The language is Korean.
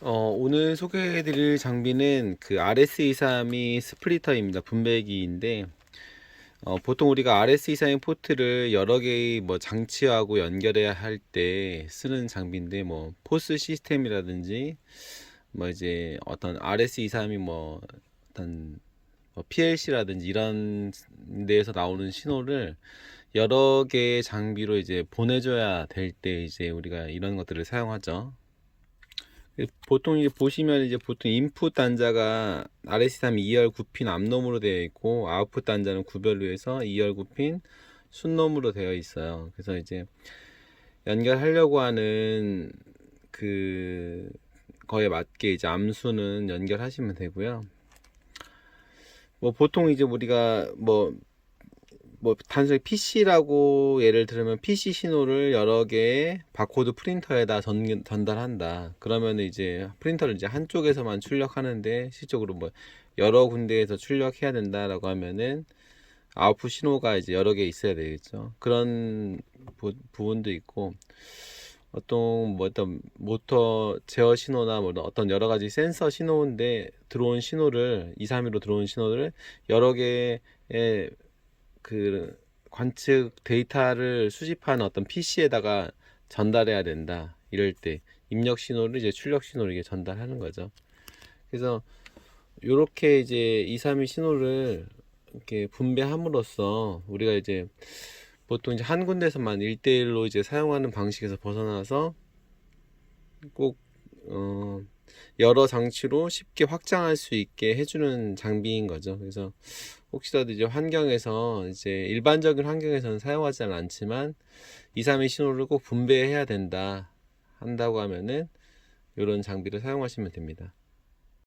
어, 오늘 소개해드릴 장비는 그 RS232 스플리터입니다. 분배기인데, 어, 보통 우리가 RS232 포트를 여러 개의 뭐 장치하고 연결해야 할 때 쓰는 장비인데, 뭐, 포스 시스템이라든지, 뭐 이제 어떤 RS232 뭐, 어떤 뭐 PLC라든지 이런 데에서 나오는 신호를 여러 개의 장비로 이제 보내줘야 될 때 이제 우리가 이런 것들을 사용하죠. 보통 이제 보시면 이제 보통 인풋 단자가 RS3 2열 9핀 암놈으로 되어 있고 아웃풋 단자는 구별로 해서 2열 9핀 순놈으로 되어 있어요. 그래서 이제 연결하려고 하는 그 거에 맞게 이제 암수는 연결하시면 되고요. 뭐 보통 이제 우리가 뭐 뭐 단순히 PC라고 예를 들면 PC 신호를 여러 개의 바코드 프린터에다 전, 전달한다. 그러면 이제 프린터를 이제 한쪽에서만 출력하는데 실적으로 뭐 여러 군데에서 출력해야 된다라고 하면은 아웃풋 신호가 이제 여러 개 있어야 되겠죠. 그런 부, 부분도 있고 어떤 뭐 어떤 모터 제어 신호나 뭐 어떤 여러 가지 센서 신호인데 들어온 신호를 2, 3위로 들어온 신호를 여러 개의 그 관측 데이터를 수집하는 어떤 PC에다가 전달해야 된다. 이럴 때 입력 신호를 이제 출력 신호를 이게 전달하는 거죠. 그래서 요렇게 이제 2, 3위 신호를 이렇게 분배함으로써 우리가 이제 보통 이제 한 군데서만 1대1로 이제 사용하는 방식에서 벗어나서 꼭 어, 여러 장치로 쉽게 확장할 수 있게 해주는 장비인 거죠. 그래서 혹시라도 이제 환경에서 이제 일반적인 환경에서는 사용하지는 않지만 2, 3의 신호를 꼭 분배해야 된다 한다고 하면은 이런 장비를 사용하시면 됩니다.